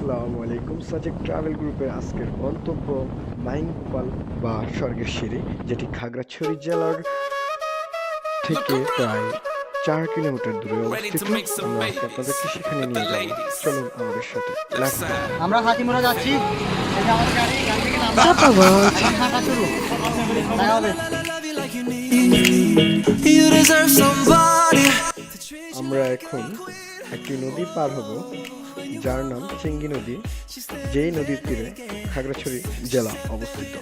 আসসালামু আলাইকুম। সাজেক ট্রাভেল গ্রুপের আজকের গন্তব্য মাইনগোপাল বা স্বর্গের সিঁড়ি যেটি খাগড়াছড়ি জেলার থেকে প্রায় চার কিলোমিটার দূরে অবস্থিত। আমরা আপনাদেরকে সেখানে নিয়ে যাব। চলুন আমাদের সাথে আমরা হাতিমুরা যাচ্ছি. আমরা এখন একটি নদী পার হব। যার নাম চেঙ্গি নদী যে নদীর তীরে খাগড়াছড়ি জেলা অবস্থিত।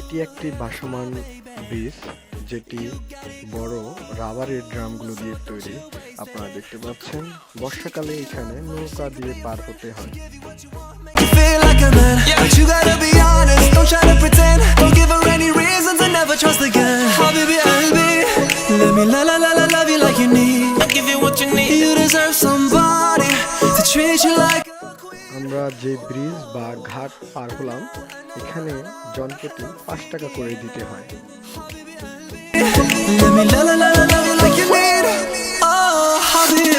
এটি একটি ভাসমান ব্রিজ যেটি বড় রাবারের ড্রামগুলো দিয়ে তৈরি। আপনারা দেখতে পাচ্ছেন বর্ষাকালে এখানে নৌকা দিয়ে পার হতে হয়। Let me la la la la love you like you need. I'll give you what you need. You deserve somebody to treat you like. আমরা যে ব্রিজ বা ঘাট পার হলাম এখানে জনপ্রতি পাঁচ টাকা করে দিতে হয় Let me la la la la love you like you need. Oh, I'll Luka,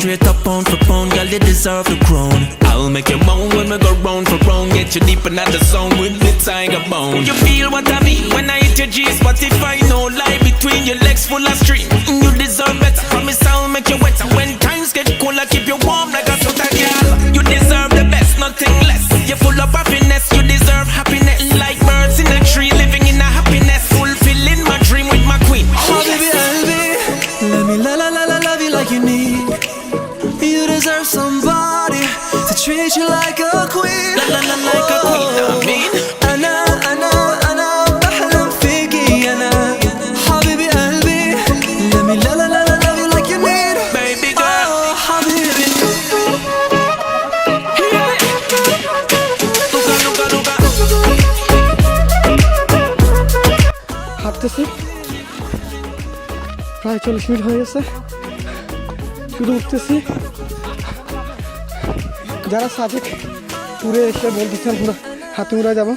straight up pound for pound, girl, you deserve the crown. I'll make you moan when we go round for round, get you deep in the zone with the tiger bone. You feel what I mean when I hit your G I no lie between your legs full of stream, mm, you deserve better. Promise I'll make you wetter. When times get cold, I keep you warm like a sweater, girl. You deserve the best, nothing less. You're full of চল্লিশ minute হয়ে গেছে। শুধু উঠতেছি। যারা সাজেক ট্যুরে এসে বলতেছেন পুরো হাতিমুরা যাব।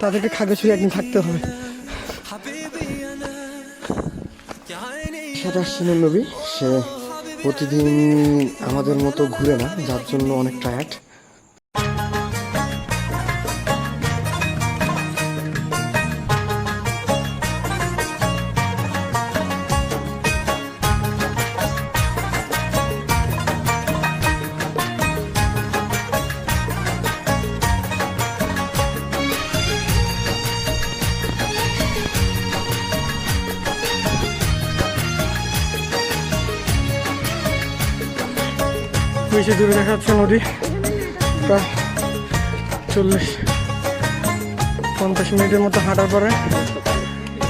তাদেরকে খাগড়াছড়ি একদিন থাকতে হবে। সেটা আসছিলেন নবী সে প্রতিদিন আমাদের মতো ঘুরে না, যার জন্য অনেক টায়ার্ড বেশি দূরে দেখা যাচ্ছে নদী। প্রায় চল্লিশ, পঞ্চাশ মিনিটের মতো হাঁটার পরে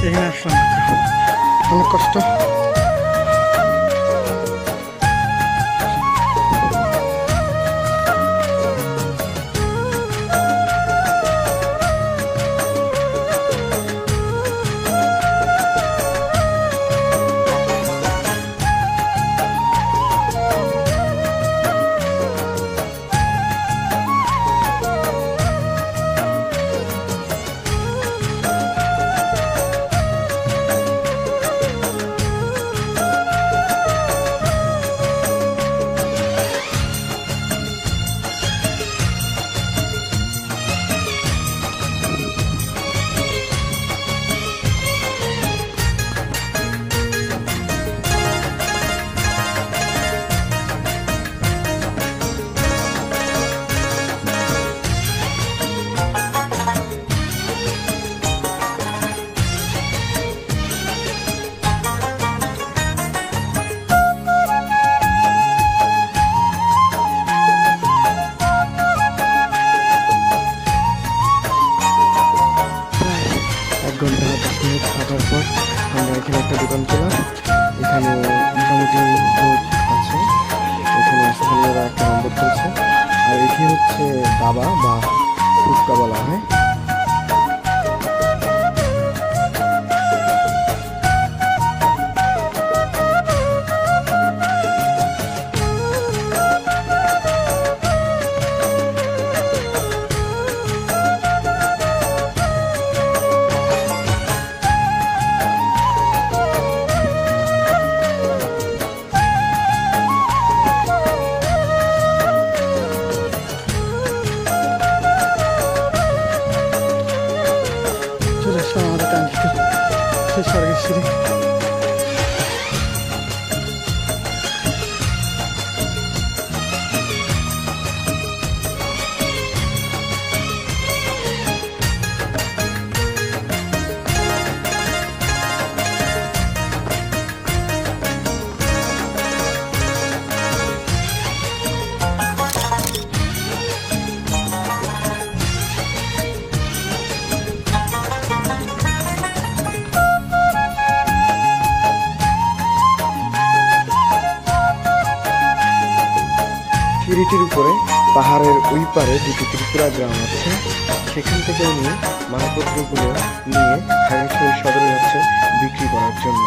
এখানে আসলাম। অনেক কষ্ট। হচ্ছে দাবা বা ফুচকা বলা হয়। পাহাড়ের ওই পারে দুটি ত্রিপুরা গ্রাম আছে। সেখান থেকে উনি মালপত্রগুলো নিয়ে খাগড়াছড়ি সদরে যাচ্ছে বিক্রি করার জন্য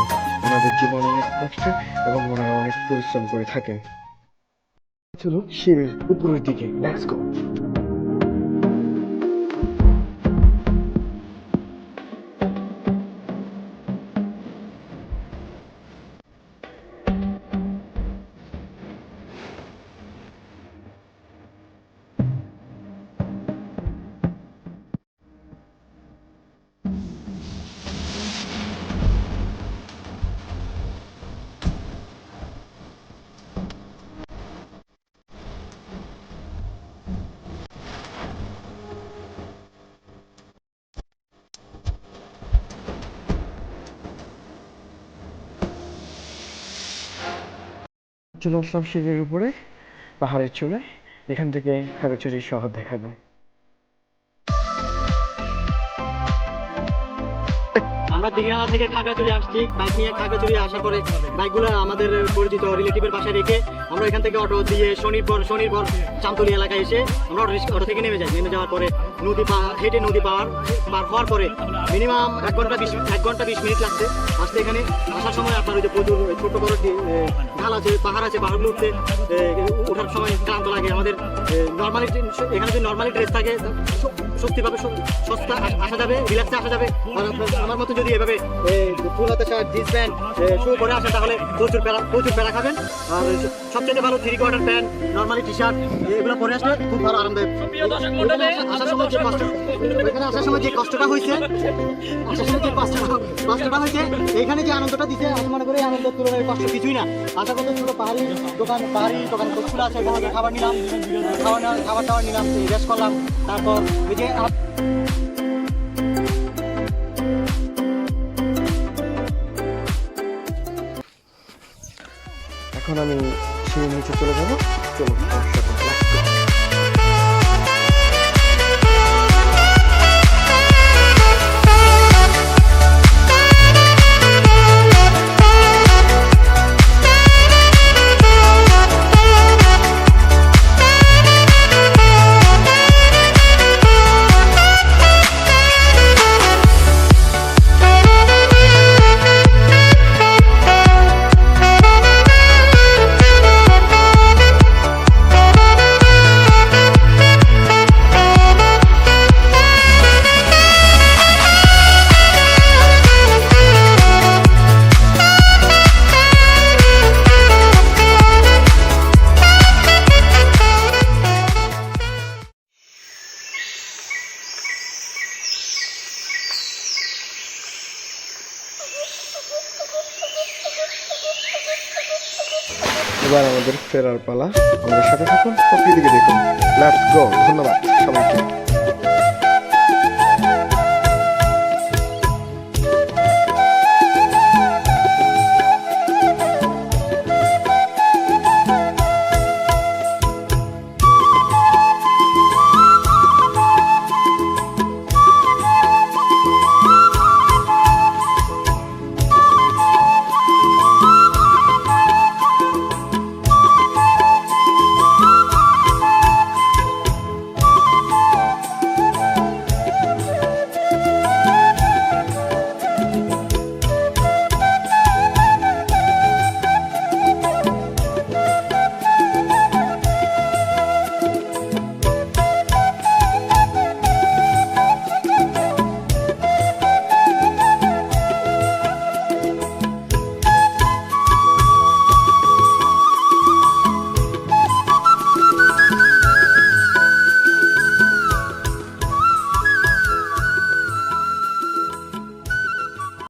ওনাদের জীবন অনেক কষ্ট এবং ওনারা অনেক পরিশ্রম করে থাকেন। চলো সিঁড়ির উপরের দিকে লেটস গো চলে আসলাম সিঁড়ির উপরে, পাহাড়ের চূড়ায় এখান থেকে খাগড়াছড়ি শহর দেখা যায়। আমরা দীঘা থেকে খাগড়াছড়ি আসছি। বাইক নিয়ে খাগড়াছড়ি আসার পরে বাইকগুলো আমাদের পরিচিত রিলেটিভের বাসায় রেখে আমরা এখান থেকে অটো দিয়ে শনির পর শনির পর চামতলি এলাকায় এসে আমরা অটো অটো থেকে নেমে যাই। নেমে যাওয়ার পরে নদী পার হেঁটে নদী পার পার হওয়ার পরে মিনিমাম এক ঘণ্টা বিশ এক ঘণ্টা বিশ মিনিট লাগছে। আসতে এখানে আসার সময় আপনার ওই যে প্রচুর ছোটো বড় যে, ঢাল আছে পাহাড় আছে পাহাড়গুলো উঠতে ওঠার সময় ক্লান্ত লাগে। আমাদের নর্মালি এখানে যদি নর্মালি ড্রেস থাকে স- সত্যিভাবে স- সস্তা আসা যাবে রিল্যাক্সে আসা যাবে। আমার মতো যদি এভাবে ফুল হাতে শার্ট জিন্স প্যান্ট শু করে আসেন তাহলে প্রচুর প্যারা প্রচুর প্যারা খাবেন। আর সবচেয়ে ভালো three quarter pant normally T shirt এগুলো পরে আসলে খুব ভালো আরামদায়ক। আসার সময় যে কষ্ট ওইখানে আসার সময় যে কষ্টটা হয়েছে আসার সময় যে কষ্ট কষ্টটা হয়েছে এইখানে যে আনন্দটা দিতে আমি মনে করি আনন্দের তুলনায় কষ্ট কিছুই না। আশা করতে ছিল পাহাড়ি দোকান পাহাড়ি দোকান খোলা আছে ওখানে খাবার নিলাম খাবার খাবার টাবার নিলাম রেস্ট করলাম। তারপর ওই যে এখন আমি সিঁড়ি নিচে চলে যাব। চলো এবার আমাদের ফেরার পালা। আমাদের সাথে থাকুন প্রকৃতিকে দেখুন। লেটস গো ধন্যবাদ সবাইকে।